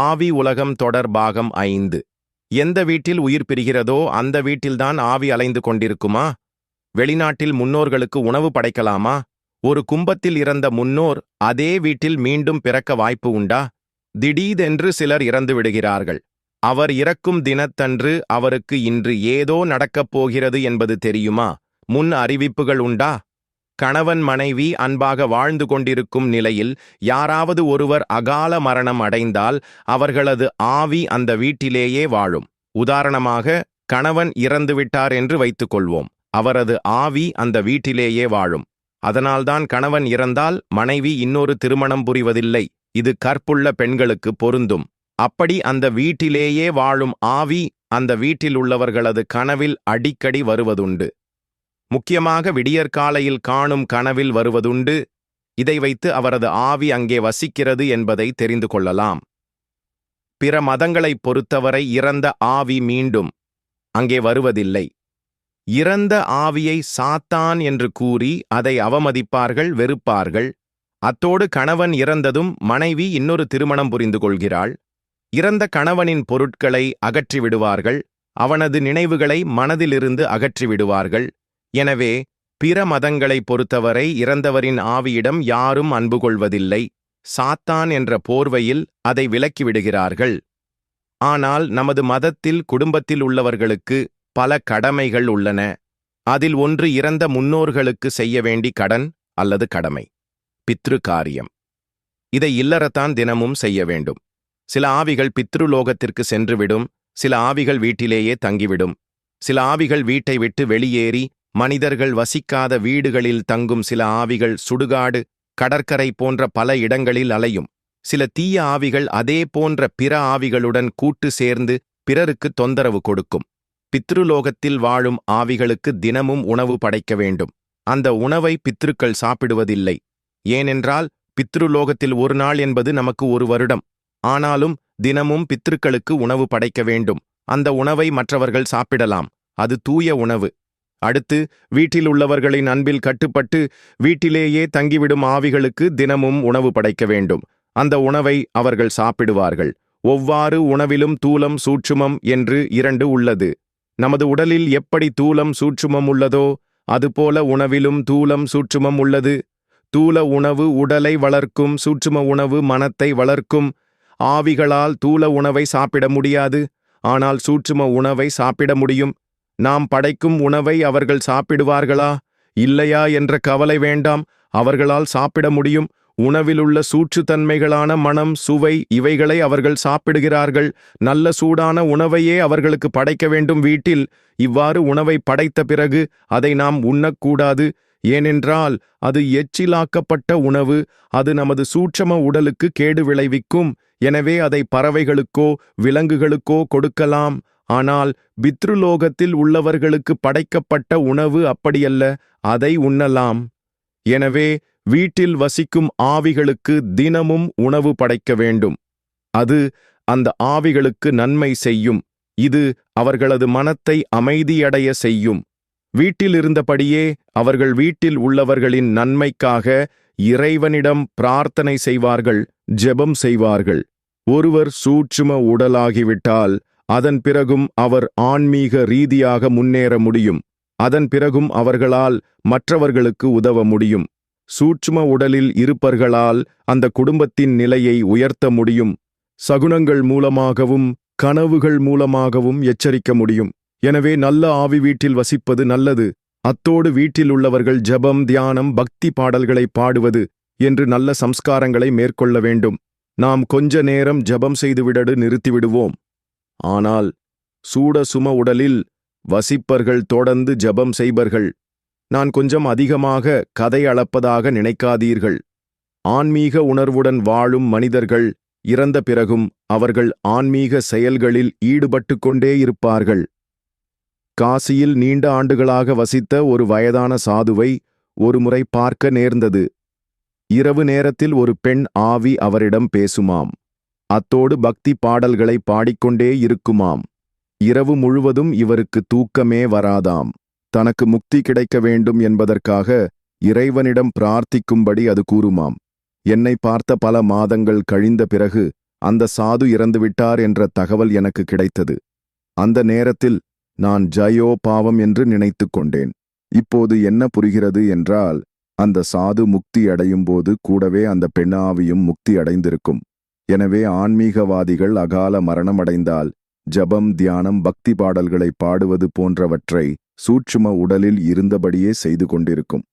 ஆவி உலகம் தொடர் பாகம் ஐந்து. எந்த வீட்டில் உயிர் பிரிகிறதோ அந்த வீட்டில்தான் ஆவி அலைந்து கொண்டிருக்குமா? வெளிநாட்டில் முன்னோர்களுக்கு உணவு படைக்கலாமா? ஒரு கும்பத்தில் இறந்த முன்னோர் அதே வீட்டில் மீண்டும் பிறக்க வாய்ப்பு உண்டா? திடீதென்று சிலர் இறந்து விடுகிறார்கள். அவர் இறக்கும் தினத்தன்று அவருக்கு இன்று ஏதோ நடக்கப் போகிறது என்பது தெரியுமா? முன் அறிவிப்புகள் உண்டா? கணவன் மனைவி அன்பாக வாழ்ந்து கொண்டிருக்கும் நிலையில் யாராவது ஒருவர் அகால மரணம் அடைந்தால் அவர்களது ஆவி அந்த வீட்டிலேயே வாழும். உதாரணமாக கணவன் இறந்துவிட்டார் என்று வைத்துக்கொள்வோம். அவரது ஆவி அந்த வீட்டிலேயே வாழும். அதனால்தான் கணவன் இறந்தால் மனைவி இன்னொரு திருமணம் புரிவதில்லை. இது கற்புள்ள பெண்களுக்கு பொருந்தும். அப்படி அந்த வீட்டிலேயே வாழும் ஆவி அந்த வீட்டில் உள்ளவர்களது கனவில் அடிக்கடி வருவதுண்டு. முக்கியமாக விடியற்காலையில் காணும் கனவில் வருவதுண்டு இதை வைத்து அவரது ஆவி அங்கே வசிக்கிறது என்பதை தெரிந்து கொள்ளலாம். பிற மதங்களைப் பொறுத்தவரை இறந்த ஆவி மீண்டும் அங்கே வருவதில்லை. இறந்த ஆவியை சாத்தான் என்று கூறி அதை அவமதிப்பார்கள் வெறுப்பார்கள். அத்தோடு கணவன் இறந்ததும் மனைவி இன்னொரு திருமணம் புரிந்து கொள்கிறாள். இறந்த கணவனின் பொருட்களை அகற்றிவிடுவார்கள் அவனது நினைவுகளை மனதிலிருந்து அகற்றி விடுவார்கள் எனவே பிற மதங்களைப் பொறுத்தவரை இறந்தவரின் ஆவியிடம் யாரும் அன்பு கொள்வதில்லை. சாத்தான் என்ற போர்வையில் அதை விலக்கிவிடுகிறார்கள். ஆனால் நமது மதத்தில் குடும்பத்தில் உள்ளவர்களுக்கு பல கடமைகள் உள்ளன. அதில் ஒன்று இறந்த முன்னோர்களுக்கு செய்ய வேண்டி கடன் அல்லது கடமை. பித்ரு காரியம். இதை இல்லறத்தான் தினமும் செய்ய வேண்டும். சில ஆவிகள் பித்ருலோகத்திற்கு சென்றுவிடும். சில ஆவிகள் வீட்டிலேயே தங்கிவிடும். சில ஆவிகள் வீட்டை விட்டு வெளியேறி மனிதர்கள் வசிக்காத வீடுகளில் தங்கும் சில ஆவிகள் சுடுகாடு கடற்கரை போன்ற பல இடங்களில் அலையும். சில தீய ஆவிகள் அதே போன்ற பிற ஆவிகளுடன் கூட்டு சேர்ந்து பிறருக்கு தொந்தரவு கொடுக்கும். பித்ருலோகத்தில் வாழும் ஆவிகளுக்கு தினமும் உணவு படைக்க வேண்டும். அந்த உணவை பித்ருக்கள் சாப்பிடுவதில்லை. ஏனென்றால் பித்ருலோகத்தில் ஒரு நாள் என்பது நமக்கு ஒரு வருடம். ஆனாலும் தினமும் பித்ருக்களுக்கு உணவு படைக்க வேண்டும். அந்த உணவை மற்றவர்கள் சாப்பிடலாம். அது தூய உணவு. அடுத்து வீட்டில் உள்ளவர்களின் அன்பில் கட்டுப்பட்டு வீட்டிலேயே தங்கிவிடும் ஆவிகளுக்கு தினமும் உணவு படைக்க வேண்டும். அந்த உணவை அவர்கள் சாப்பிடுவார்கள். ஒவ்வாறு உணவிலும் தூலம் சூட்சுமம் என்று இரண்டு உள்ளது. நமது உடலில் எப்படி தூலம் சூட்சுமம் உள்ளதோ அதுபோல உணவிலும் தூலம் சூட்சுமம் உள்ளது. தூல உணவு உடலை வளர்க்கும் சூட்சும உணவு மனத்தை வளர்க்கும். ஆவிகளால் தூல உணவை சாப்பிட முடியாது. ஆனால் சூட்சும உணவை சாப்பிட முடியும். நாம் படைக்கும் உணவை அவர்கள் சாப்பிடுவார்களா? இல்லையா என்ற கவலை வேண்டாம். அவர்களால் சாப்பிட முடியும். உணவிலுள்ள சூற்றுத்தன்மைகளான மனம் சுவை இவைகளை அவர்கள் சாப்பிடுகிறார்கள். நல்ல சூடான உணவையே அவர்களுக்கு படைக்க வேண்டும் வீட்டில். இவ்வாறு உணவை படைத்த பிறகு அதை நாம் உண்ணக்கூடாது. ஏனென்றால் அது எச்சிலாக்கப்பட்ட உணவு. அது நமது சூட்சம உடலுக்கு கேடு விளைவிக்கும். எனவே அதை பறவைகளுக்கோ விலங்குகளுக்கோ கொடுக்கலாம். ஆனால் பித்ருலோகத்தில் உள்ளவர்களுக்கு படைக்கப்பட்ட உணவு அப்படியல்ல அதை உண்ணலாம். எனவே வீட்டில் வசிக்கும் ஆவிகளுக்கு தினமும் உணவு படைக்க வேண்டும். அது அந்த ஆவிகளுக்கு நன்மை செய்யும். இது அவர்களது மனத்தை அமைதியடைய செய்யும். வீட்டில் இருந்தபடியே அவர்கள் வீட்டில் உள்ளவர்களின் நன்மைக்காக இறைவனிடம் பிரார்த்தனை செய்வார்கள் ஜெபம் செய்வார்கள். ஒருவர் சூட்சும உடலாகிவிட்டால் அதன் பிறகும் அவர் ஆன்மீக ரீதியாக முன்னேற முடியும். அதன் பிறகும் அவர்களால் மற்றவர்களுக்கு உதவ முடியும். சூட்சும உடலில் இருப்பர்களால் அந்த குடும்பத்தின் நிலையை உயர்த்த முடியும். சகுனங்கள் மூலமாகவும் கனவுகள் மூலமாகவும் எச்சரிக்க முடியும். எனவே நல்ல ஆவி வீட்டில் வசிப்பது நல்லது. அத்தோடு வீட்டில் உள்ளவர்கள் ஜபம் தியானம் பக்தி பாடல்களை பாடுவது என்று நல்ல சம்ஸ்காரங்களை மேற்கொள்ள வேண்டும். நாம் கொஞ்ச நேரம் ஜபம் செய்துவிடடு நிறுத்திவிடுவோம். ஆனால் சூட சும உடலில் வசிப்பர்கள் தொடர்ந்து ஜபம் செய்பர்கள். நான் கொஞ்சம் அதிகமாக கதை அளப்பதாக நினைக்காதீர்கள். ஆன்மீக உணர்வுடன் வாழும் மனிதர்கள் இறந்த பிறகும் அவர்கள் ஆன்மீக செயல்களில் ஈடுபட்டு கொண்டே இருப்பார்கள். காசியில் நீண்ட ஆண்டுகளாக வசித்த ஒரு வயதான சாதுவை ஒருமுறை பார்க்க நேர்ந்தது. இரவு நேரத்தில் ஒரு பெண் ஆவி அவரிடம் பேசுமாம். அத்தோடு பக்தி பாடல்களை பாடிக்கொண்டே இருக்குமாம். இரவு முழுவதும் இவருக்கு தூக்கமே வராதாம். தனக்கு முக்தி கிடைக்க வேண்டும் என்பதற்காக இறைவனிடம் பிரார்த்திக்கும்படி அது கூறுமாம். என்னை பார்த்த பல மாதங்கள் கழிந்த பிறகு அந்த சாது இறந்துவிட்டார் என்ற தகவல் எனக்கு கிடைத்தது. அந்த நேரத்தில் நான் ஜயோ பாவம் என்று நினைத்துக் கொண்டேன். இப்போது என்ன புரிகிறது என்றால் அந்த சாது முக்தி அடையும் போது கூடவே அந்த பெண்ணாவியும் முக்தி அடைந்திருக்கும். எனவே ஆன்மீகவாதிகள் அகால மரணம் அடைந்தால் ஜபம் தியானம் பக்தி பாடல்களை பாடுவது போன்றவற்றை சூட்சும உடலில் இருந்தபடியே செய்து கொண்டிருக்கும்.